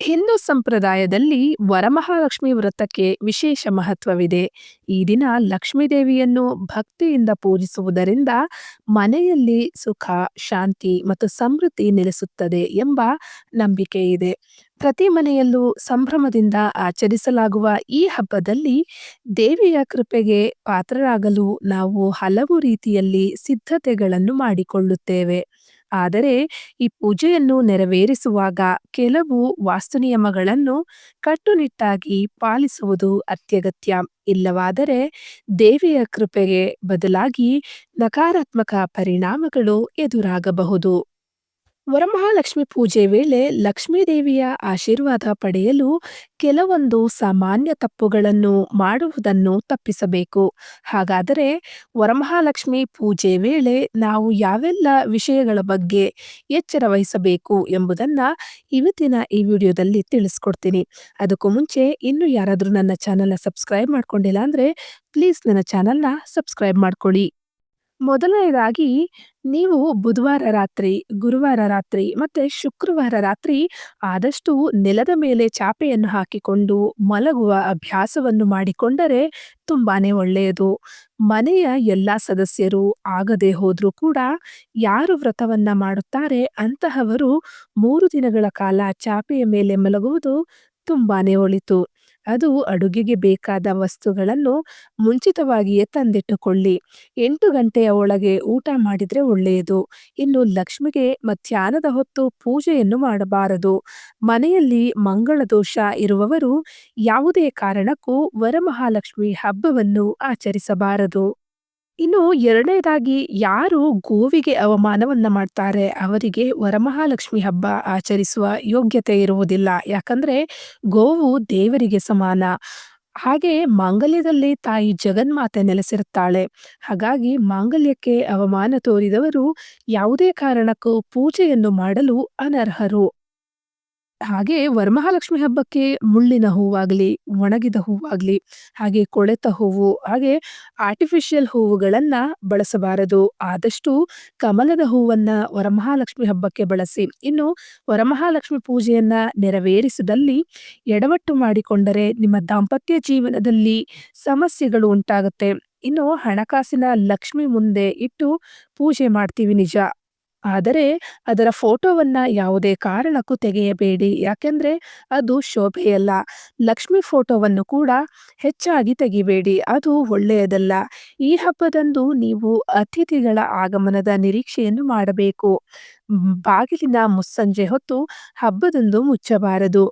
ಹಿಂದೂ ಸಂಪ್ರದಾಯದಲ್ಲಿ ವರಮಹಾಲಕ್ಷ್ಮಿ ವ್ರತಕ್ಕೆ ವಿಶೇಷ ಮಹತ್ವವಿದೆ. ಈ ದಿನ ಲಕ್ಷ್ಮೀದೇವಿಯನ್ನು ಭಕ್ತಿಯಿಂದ ಪೂಜಿಸುವುದರಿಂದ ಮನೆಯಲ್ಲಿ ಸುಖ, ಶಾಂತಿ ಮತ್ತು ಸಮೃದ್ಧಿ ನೆಲೆಸುತ್ತದೆ ಎಂಬ ನಂಬಿಕೆ ಇದೆ. ಪ್ರತಿ ಮನೆಯಲ್ಲೂ ಸಂಭ್ರಮದಿಂದ ಆಚರಿಸಲಾಗುವ ಈ ಹಬ್ಬದಲ್ಲಿ ದೇವಿಯ ಕೃಪೆಗೆ ಪಾತ್ರರಾಗಲು ನಾವು ಹಲವು ರೀತಿಯಲ್ಲಿ ಸಿದ್ಧತೆಗಳನ್ನು ಮಾಡಿಕೊಳ್ಳುತ್ತೇವೆ. ಆದರೆ ಈ ಪೂಜೆಯನ್ನು ನೆರವೇರಿಸುವಾಗ ಕೆಲವು ವಾಸ್ತುನಿಯಮಗಳನ್ನು ಕಟ್ಟುನಿಟ್ಟಾಗಿ ಪಾಲಿಸುವುದು ಅತ್ಯಗತ್ಯ. ಇಲ್ಲವಾದರೆ ದೇವಿಯ ಕೃಪೆಗೆ ಬದಲಾಗಿ ನಕಾರಾತ್ಮಕ ಪರಿಣಾಮಗಳು ಎದುರಾಗಬಹುದು. ವರಮಹಾಲಕ್ಷ್ಮಿ ಪೂಜೆ ವೇಳೆ ಲಕ್ಷ್ಮೀದೇವಿಯ ಆಶೀರ್ವಾದ ಪಡೆಯಲು ಕೆಲವೊಂದು ಸಾಮಾನ್ಯ ತಪ್ಪುಗಳನ್ನು ಮಾಡುವುದನ್ನು ತಪ್ಪಿಸಬೇಕು. ಹಾಗಾದರೆ ವರಮಹಾಲಕ್ಷ್ಮಿ ಪೂಜೆ ವೇಳೆ ನಾವು ಯಾವೆಲ್ಲ ವಿಷಯಗಳ ಬಗ್ಗೆ ಎಚ್ಚರ ವಹಿಸಬೇಕು ಎಂಬುದನ್ನು ಇವತ್ತಿನ ಈ ವಿಡಿಯೋದಲ್ಲಿ ತಿಳಿಸ್ಕೊಡ್ತೀನಿ. ಅದಕ್ಕೂ ಮುಂಚೆ ಇನ್ನು ಯಾರಾದರೂ ನನ್ನ ಚಾನಲ್‌ನ ಸಬ್ಸ್ಕ್ರೈಬ್ ಮಾಡ್ಕೊಂಡಿಲ್ಲ ಅಂದರೆ ಪ್ಲೀಸ್ ನನ್ನ ಚಾನಲ್‌ನ ಸಬ್ಸ್ಕ್ರೈಬ್ ಮಾಡ್ಕೊಳ್ಳಿ. ಮೊದಲನೇದಾಗಿ ನೀವು ಬುಧವಾರ ರಾತ್ರಿ, ಗುರುವಾರ ರಾತ್ರಿ ಮತ್ತೆ ಶುಕ್ರವಾರ ರಾತ್ರಿ ಆದಷ್ಟು ನೆಲದ ಮೇಲೆ ಚಾಪೆಯನ್ನು ಹಾಕಿಕೊಂಡು ಮಲಗುವ ಅಭ್ಯಾಸವನ್ನು ಮಾಡಿಕೊಂಡರೆ ತುಂಬಾನೇ ಒಳ್ಳೆಯದು. ಮನೆಯ ಎಲ್ಲ ಸದಸ್ಯರು ಆಗದೆ ಹೋದರೂ ಕೂಡ ಯಾರು ವ್ರತವನ್ನ ಮಾಡುತ್ತಾರೆ ಅಂತಹವರು ಮೂರು ದಿನಗಳ ಕಾಲ ಚಾಪೆಯ ಮೇಲೆ ಮಲಗುವುದು ತುಂಬಾನೇ ಒಳಿತು. ಅದು ಅಡುಗೆಗೆ ಬೇಕಾದ ವಸ್ತುಗಳನ್ನು ಮುಂಚಿತವಾಗಿಯೇ ತಂದಿಟ್ಟುಕೊಳ್ಳಿ. ಎಂಟು ಗಂಟೆಯ ಒಳಗೆ ಊಟ ಮಾಡಿದರೆ ಒಳ್ಳೆಯದು. ಇನ್ನು ಲಕ್ಷ್ಮಿಗೆ ಮಧ್ಯಾಹ್ನದ ಹೊತ್ತು ಪೂಜೆಯನ್ನು ಮಾಡಬಾರದು. ಮನೆಯಲ್ಲಿ ಮಂಗಳ ದೋಷ ಇರುವವರು ಯಾವುದೇ ಕಾರಣಕ್ಕೂ ವರಮಹಾಲಕ್ಷ್ಮಿ ಹಬ್ಬವನ್ನು ಆಚರಿಸಬಾರದು. ಇನ್ನು ಎರಡನೇದಾಗಿ ಯಾರು ಗೋವಿಗೆ ಅವಮಾನವನ್ನ ಮಾಡ್ತಾರೆ ಅವರಿಗೆ ವರಮಹಾಲಕ್ಷ್ಮಿ ಹಬ್ಬ ಆಚರಿಸುವ ಯೋಗ್ಯತೆ ಇರುವುದಿಲ್ಲ. ಯಾಕಂದ್ರೆ ಗೋವು ದೇವರಿಗೆ ಸಮಾನ. ಹಾಗೆ ಮಾಂಗಲ್ಯದಲ್ಲಿ ತಾಯಿ ಜಗನ್ಮಾತೆ ನೆಲೆಸಿರುತ್ತಾಳೆ. ಹಾಗಾಗಿ ಮಾಂಗಲ್ಯಕ್ಕೆ ಅವಮಾನ ತೋರಿದವರು ಯಾವುದೇ ಕಾರಣಕ್ಕೂ ಪೂಜೆಯನ್ನು ಮಾಡಲು ಅನರ್ಹರು. ಹಾಗೆ ವರಮಹಾಲಕ್ಷ್ಮಿ ಹಬ್ಬಕ್ಕೆ ಮುಳ್ಳಿನ ಹೂವಾಗಲಿ ಒಣಗಿದ ಹೂವಾಗಲಿ ಹಾಗೆ ಕೊಳೆತ ಹೂವು, ಹಾಗೆ ಆರ್ಟಿಫಿಷಿಯಲ್ ಹೂವುಗಳನ್ನು ಬಳಸಬಾರದು. ಆದಷ್ಟು ಕಮಲದ ಹೂವನ್ನು ವರಮಹಾಲಕ್ಷ್ಮಿ ಹಬ್ಬಕ್ಕೆ ಬಳಸಿ. ಇನ್ನು ವರಮಹಾಲಕ್ಷ್ಮಿ ಪೂಜೆಯನ್ನು ನೆರವೇರಿಸಿದಲ್ಲಿ ಎಡವಟ್ಟು ಮಾಡಿಕೊಂಡರೆ ನಿಮ್ಮ ದಾಂಪತ್ಯ ಜೀವನದಲ್ಲಿ ಸಮಸ್ಯೆಗಳು ಉಂಟಾಗುತ್ತೆ. ಇನ್ನು ಹಣಕಾಸಿನ ಲಕ್ಷ್ಮಿ ಮುಂದೆ ಇಟ್ಟು ಪೂಜೆ ಮಾಡ್ತೀವಿ ನಿಜ. ಆದರೆ ಅದರ ಫೋಟೋವನ್ನ ಯಾವುದೇ ಕಾರಣಕ್ಕೂ ತೆಗೆಯಬೇಡಿ. ಯಾಕೆಂದರೆ ಅದು ಶೋಭೆಯಲ್ಲ. ಲಕ್ಷ್ಮಿ ಫೋಟೋವನ್ನು ಕೂಡ ಹೆಚ್ಚಾಗಿ ತೆಗಿಬೇಡಿ. ಅದು ಒಳ್ಳೆಯದಲ್ಲ. ಈ ಹಬ್ಬದಂದು ನೀವು ಅತಿಥಿಗಳ ಆಗಮನದ ನಿರೀಕ್ಷೆಯನ್ನು ಮಾಡಬೇಕು. ಬಾಗಿಲಿನ ಮುಸ್ಸಂಜೆ ಹೊತ್ತು ಹಬ್ಬದಂದು ಮುಚ್ಚಬಾರದು.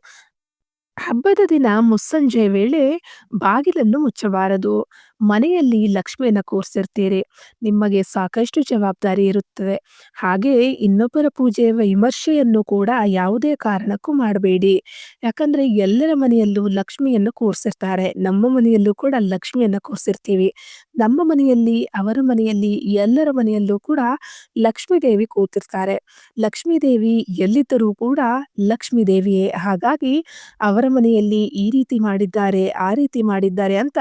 ಹಬ್ಬದ ದಿನ ಮುಸ್ಸಂಜೆ ವೇಳೆ ಬಾಗಿಲನ್ನು ಮುಚ್ಚಬಾರದು. ಮನೆಯಲ್ಲಿ ಲಕ್ಷ್ಮಿಯನ್ನು ಕೂರಿಸಿರ್ತೀರಿ ನಿಮಗೆ ಸಾಕಷ್ಟು ಜವಾಬ್ದಾರಿ ಇರುತ್ತದೆ. ಹಾಗೆಯೇ ಇನ್ನೊಬ್ಬರ ಪೂಜೆಯ ವಿಮರ್ಶೆಯನ್ನು ಕೂಡ ಯಾವುದೇ ಕಾರಣಕ್ಕೂ ಮಾಡಬೇಡಿ. ಯಾಕಂದರೆ ಎಲ್ಲರ ಮನೆಯಲ್ಲೂ ಲಕ್ಷ್ಮಿಯನ್ನು ಕೂರಿಸಿರ್ತಾರೆ ನಮ್ಮ ಮನೆಯಲ್ಲೂ ಕೂಡ ಲಕ್ಷ್ಮಿಯನ್ನು ಕೂರಿಸಿರ್ತೀವಿ ನಮ್ಮ ಮನೆಯಲ್ಲಿ, ಅವರ ಮನೆಯಲ್ಲಿ, ಎಲ್ಲರ ಮನೆಯಲ್ಲೂ ಕೂಡ ಲಕ್ಷ್ಮೀ ದೇವಿ ಕೂತಿರ್ತಾರೆ. ಲಕ್ಷ್ಮೀದೇವಿ ಎಲ್ಲಿದ್ದರೂ ಕೂಡ ಲಕ್ಷ್ಮೀದೇವಿಯೇ. ಹಾಗಾಗಿ ಅವರ ಮನೆಯಲ್ಲಿ ಈ ರೀತಿ ಮಾಡಿದ್ದಾರೆ, ಆ ರೀತಿ ಮಾಡಿದ್ದಾರೆ ಅಂತ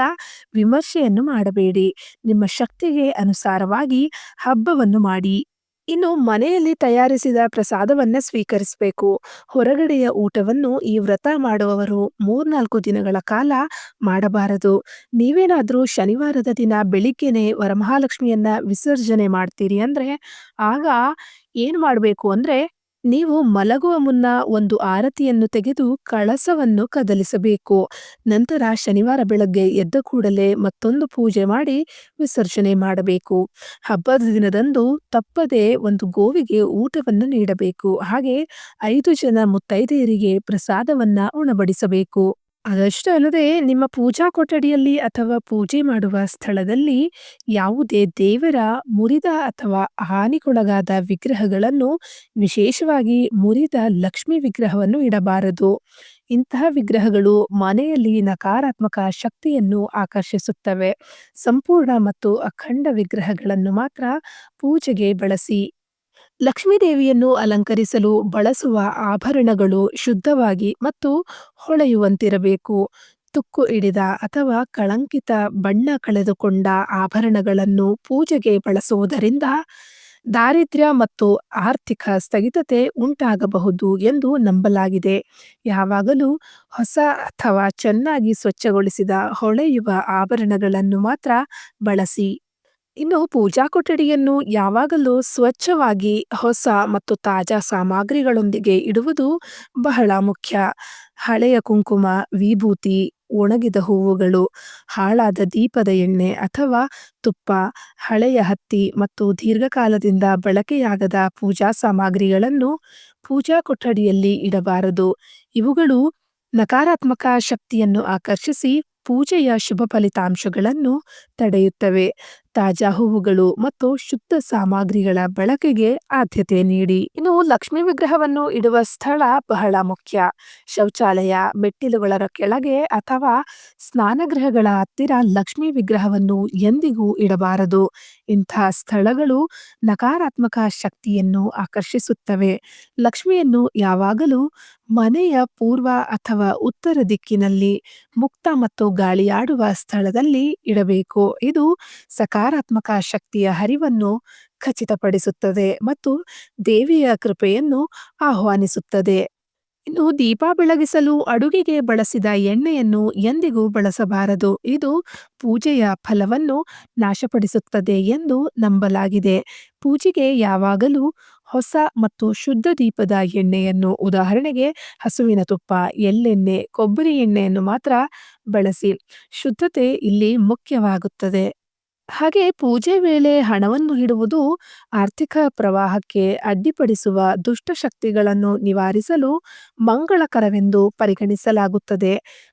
ವಿಮರ್ಶೆಯನ್ನು ಮಾಡಬೇಡಿ. ನಿಮ್ಮ ಶಕ್ತಿಗೆ ಅನುಸಾರವಾಗಿ ಹಬ್ಬವನ್ನು ಮಾಡಿ. ಇನ್ನು ಮನೆಯಲ್ಲಿ ತಯಾರಿಸಿದ ಪ್ರಸಾದವನ್ನ ಸ್ವೀಕರಿಸಬೇಕು. ಹೊರಗಡೆಯ ಊಟವನ್ನು ಈ ವ್ರತ ಮಾಡುವವರು ಮೂರ್ನಾಲ್ಕು ದಿನಗಳ ಕಾಲ ಮಾಡಬಾರದು. ನೀವೇನಾದರೂ ಶನಿವಾರದ ದಿನ ಬೆಳಿಗ್ಗೆನೆ ವರಮಹಾಲಕ್ಷ್ಮಿಯನ್ನ ವಿಸರ್ಜನೆ ಮಾಡ್ತೀರಿ ಅಂದ್ರೆ ಆಗ ಏನು ಮಾಡಬೇಕು ಅಂದ್ರೆ ನೀವು ಮಲಗುವ ಮುನ್ನ ಒಂದು ಆರತಿಯನ್ನು ತೆಗೆದು ಕಳಸವನ್ನು ಕದಲಿಸಬೇಕು. ನಂತರ ಶನಿವಾರ ಬೆಳಗ್ಗೆ ಎದ್ದ ಕೂಡಲೇ ಮತ್ತೊಂದು ಪೂಜೆ ಮಾಡಿ ವಿಸರ್ಜನೆ ಮಾಡಬೇಕು. ಹಬ್ಬದ ದಿನದಂದು ತಪ್ಪದೆ ಒಂದು ಗೋವಿಗೆ ಊಟವನ್ನು ನೀಡಬೇಕು. ಹಾಗೆ ಐದು ಜನ ಮುತ್ತೈದೆಯರಿಗೆ ಪ್ರಸಾದವನ್ನ ಉಣಬಡಿಸಬೇಕು. ಅದಷ್ಟೇ ಅಲ್ಲದೆ ನಿಮ್ಮ ಪೂಜಾ ಕೊಠಡಿಯಲ್ಲಿ ಅಥವಾ ಪೂಜೆ ಮಾಡುವ ಸ್ಥಳದಲ್ಲಿ ಯಾವುದೇ ದೇವರ ಮುರಿದ ಅಥವಾ ಹಾನಿಗೊಳಗಾದ ವಿಗ್ರಹಗಳನ್ನು ವಿಶೇಷವಾಗಿ ಮುರಿದ ಲಕ್ಷ್ಮಿ ವಿಗ್ರಹವನ್ನು ಇಡಬಾರದು. ಇಂತಹ ವಿಗ್ರಹಗಳು ಮನೆಯಲ್ಲಿ ನಕಾರಾತ್ಮಕ ಶಕ್ತಿಯನ್ನು ಆಕರ್ಷಿಸುತ್ತವೆ. ಸಂಪೂರ್ಣ ಮತ್ತು ಅಖಂಡ ವಿಗ್ರಹಗಳನ್ನು ಮಾತ್ರ ಪೂಜೆಗೆ ಬಳಸಿ. ಲಕ್ಷ್ಮೀದೇವಿಯನ್ನು ಅಲಂಕರಿಸಲು ಬಳಸುವ ಆಭರಣಗಳು ಶುದ್ಧವಾಗಿ ಮತ್ತು ಹೊಳೆಯುವಂತಿರಬೇಕು. ತುಕ್ಕು ಹಿಡಿದ ಅಥವಾ ಕಳಂಕಿತ ಬಣ್ಣ ಕಳೆದುಕೊಂಡ ಆಭರಣಗಳನ್ನು ಪೂಜೆಗೆ ಬಳಸುವುದರಿಂದ ದಾರಿದ್ರ್ಯ ಮತ್ತು ಆರ್ಥಿಕ ಸ್ಥಗಿತತೆ ಉಂಟಾಗಬಹುದು ಎಂದು ನಂಬಲಾಗಿದೆ. ಯಾವಾಗಲೂ ಹೊಸ ಅಥವಾ ಚೆನ್ನಾಗಿ ಸ್ವಚ್ಛಗೊಳಿಸಿದ ಹೊಳೆಯುವ ಆಭರಣಗಳನ್ನು ಮಾತ್ರ ಬಳಸಿ. ಇನ್ನು ಪೂಜಾ ಕೊಠಡಿಯನ್ನು ಯಾವಾಗಲೂ ಸ್ವಚ್ಛವಾಗಿ ಹೊಸ ಮತ್ತು ತಾಜಾ ಸಾಮಗ್ರಿಗಳೊಂದಿಗೆ ಇಡುವುದು ಬಹಳ ಮುಖ್ಯ. ಹಳೆಯ ಕುಂಕುಮ, ವಿಭೂತಿ, ಒಣಗಿದ ಹೂವುಗಳು, ಹಾಳಾದ ದೀಪದ ಎಣ್ಣೆ ಅಥವಾ ತುಪ್ಪ, ಹಳೆಯ ಹತ್ತಿ ಮತ್ತು ದೀರ್ಘಕಾಲದಿಂದ ಬಳಕೆಯಾಗದ ಪೂಜಾ ಸಾಮಗ್ರಿಗಳನ್ನು ಪೂಜಾ ಕೊಠಡಿಯಲ್ಲಿ ಇಡಬಾರದು. ಇವುಗಳು ನಕಾರಾತ್ಮಕ ಶಕ್ತಿಯನ್ನು ಆಕರ್ಷಿಸಿ ಪೂಜೆಯ ಶುಭ ಫಲಿತಾಂಶಗಳನ್ನು ತಡೆಯುತ್ತವೆ. ತಾಜಾ ಹೂವುಗಳು ಮತ್ತು ಶುದ್ಧ ಸಾಮಗ್ರಿಗಳ ಬಳಕೆಗೆ ಆದ್ಯತೆ ನೀಡಿ. ಇನ್ನು ಲಕ್ಷ್ಮೀ ವಿಗ್ರಹವನ್ನು ಇಡುವ ಸ್ಥಳ ಬಹಳ ಮುಖ್ಯ. ಶೌಚಾಲಯ, ಮೆಟ್ಟಿಲುಗಳ ಕೆಳಗೆ ಅಥವಾ ಸ್ನಾನಗೃಹಗಳ ಹತ್ತಿರ ಲಕ್ಷ್ಮೀ ವಿಗ್ರಹವನ್ನು ಎಂದಿಗೂ ಇಡಬಾರದು. ಇಂಥ ಸ್ಥಳಗಳು ನಕಾರಾತ್ಮಕ ಶಕ್ತಿಯನ್ನು ಆಕರ್ಷಿಸುತ್ತವೆ. ಲಕ್ಷ್ಮಿಯನ್ನು ಯಾವಾಗಲೂ ಮನೆಯ ಪೂರ್ವ ಅಥವಾ ಉತ್ತರ ದಿಕ್ಕಿನಲ್ಲಿ ಮುಕ್ತ ಮತ್ತು ಗಾಳಿಯಾಡುವ ಸ್ಥಳದಲ್ಲಿ ಇಡಬೇಕು. ಇದು ಸಕಾರಾತ್ಮಕ ಶಕ್ತಿಯ ಹರಿವನ್ನು ಖಚಿತಪಡಿಸುತ್ತದೆ ಮತ್ತು ದೇವಿಯ ಕೃಪೆಯನ್ನು ಆಹ್ವಾನಿಸುತ್ತದೆ. ಇನ್ನು ದೀಪ ಬೆಳಗಿಸಲು ಅಡುಗೆಗೆ ಬಳಸಿದ ಎಣ್ಣೆಯನ್ನು ಎಂದಿಗೂ ಬಳಸಬಾರದು. ಇದು ಪೂಜೆಯ ಫಲವನ್ನು ನಾಶಪಡಿಸುತ್ತದೆ ಎಂದು ನಂಬಲಾಗಿದೆ. ಪೂಜೆಗೆ ಯಾವಾಗಲೂ ಹೊಸ ಮತ್ತು ಶುದ್ಧ ದೀಪದ ಎಣ್ಣೆಯನ್ನು ಉದಾಹರಣೆಗೆ ಹಸುವಿನ ತುಪ್ಪ, ಎಳ್ಳೆಣ್ಣೆ, ಕೊಬ್ಬರಿ ಎಣ್ಣೆಯನ್ನು ಮಾತ್ರ ಬಳಸಿ. ಶುದ್ಧತೆ ಇಲ್ಲಿ ಮುಖ್ಯವಾಗುತ್ತದೆ. ಹಾಗೆ ಪೂಜೆ ವೇಳೆ ಹಣವನ್ನು ಇಡುವುದು ಆರ್ಥಿಕ ಪ್ರವಾಹಕ್ಕೆ ಅಡ್ಡಿಪಡಿಸುವ ದುಷ್ಟಶಕ್ತಿಗಳನ್ನು ನಿವಾರಿಸಲು ಮಂಗಳಕರವೆಂದು ಪರಿಗಣಿಸಲಾಗುತ್ತದೆ.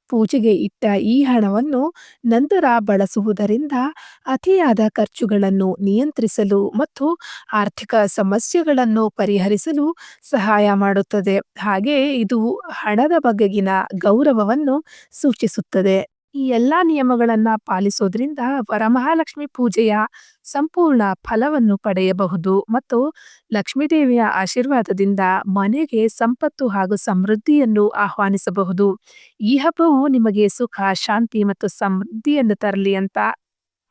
ಪೂಜೆಗೆ ಇಟ್ಟ ಈ ಹಣವನ್ನು ನಂತರ ಬಳಸುವುದರಿಂದ ಅತಿಯಾದ ಖರ್ಚುಗಳನ್ನು ನಿಯಂತ್ರಿಸಲು ಮತ್ತು ಆರ್ಥಿಕ ಸಮಸ್ಯೆಗಳನ್ನು ಪರಿಹರಿಸಲು ಸಹಾಯ ಮಾಡುತ್ತದೆ. ಹಾಗೆ ಇದು ಹಣದ ಬಗೆಗಿನ ಗೌರವವನ್ನು ಸೂಚಿಸುತ್ತದೆ. ಈ ಎಲ್ಲಾ ನಿಯಮಗಳನ್ನ ಪಾಲಿಸೋದ್ರಿಂದ ವರಮಹಾಲಕ್ಷ್ಮಿ ಪೂಜೆಯ ಸಂಪೂರ್ಣ ಫಲವನ್ನು ಪಡೆಯಬಹುದು ಮತ್ತು ಲಕ್ಷ್ಮೀದೇವಿಯ ಆಶೀರ್ವಾದದಿಂದ ಮನೆಗೆ ಸಂಪತ್ತು ಹಾಗೂ ಸಮೃದ್ಧಿಯನ್ನು ಆಹ್ವಾನಿಸಬಹುದು. ಈ ಹಬ್ಬವು ನಿಮಗೆ ಸುಖ, ಶಾಂತಿ ಮತ್ತು ಸಮೃದ್ಧಿಯನ್ನು ತರಲಿ ಅಂತ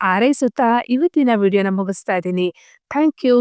ಹಾರೈಸುತ್ತಾ ಇವತ್ತಿನ ವಿಡಿಯೋನ ಮುಗಿಸ್ತಾ ಇದ್ದೀನಿ. Thank you.